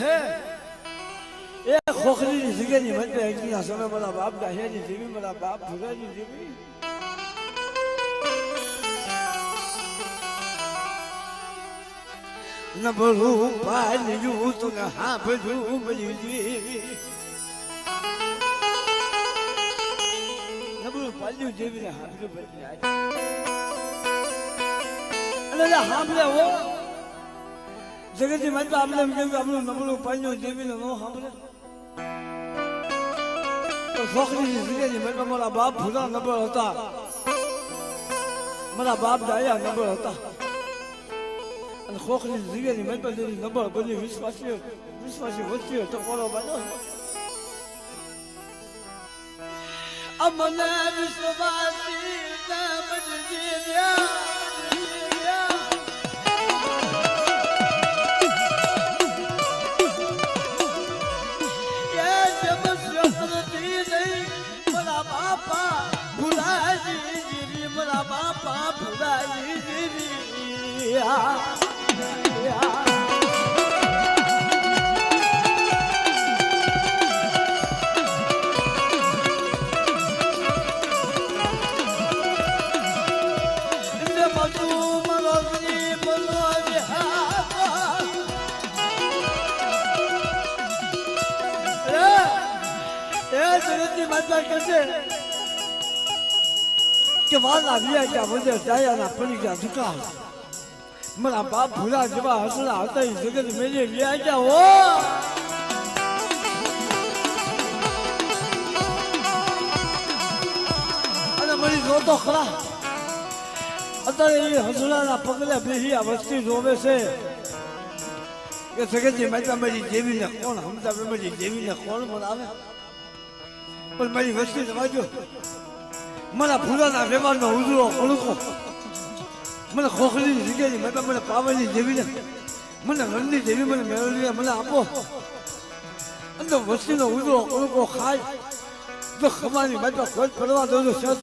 હે? એ ખોખરીની જગ્યાની મત એકના સમય મારા બાપ દાહિયાની દેવી મારા બાપ ભુરાની દેવી નબળું પાલ્યું તું હાંભળ્યું બધી દેવી નબળું પાલ્યું દેવી ને હાંભળ્યું બધી અને સાંભળે હો. જગતની માતા આપણે એમ કહ્યું આપણું નબળું પાલ્યું દેવીને ન સાંભળે. છોકરીની જગ્યાની મારા બાપ ભૂરા નબળ હતા. મારા બાપ ડાયા નબળ હતા. અને માતા દેવી નબળ બની વિશ્વાસી વિશ્વાસી વસ્તીઓ ટકોરો બાંધો અમને વિશ્વાસી બાપા ભુલાજી જીવી માતા કહેશે કે વાલા આવ્યા ગયા બધે દાયાના પડી ગયા દુકાન મારા બાપ ભૂલા જેવા હસલા હતા એ જગત મેળે વ્યા ગયા હો. અને મળી જોતો ખરા. અત્યારે એ હસલાના પગલે બેસી આ વસ્તી જોવે છે કે જગતની માતા મારી દેવીને કોણ? હમતા મારી દેવીને કોણ બોલાવે? પણ મારી વસ્તી વાંચો. મારા ફૂલાના વ્યવહારનો ઉજળો ઓળખો. મને ખોખલીની જગ્યાની મેં મને પાવાની દેવીને મને રણની દેવી મને મેળવી મને આપો. અંદર વસ્તીનો ઉજળો ઓળખો ખાય. જો ખમાની બાજુ ખોજ ફરવા દો તો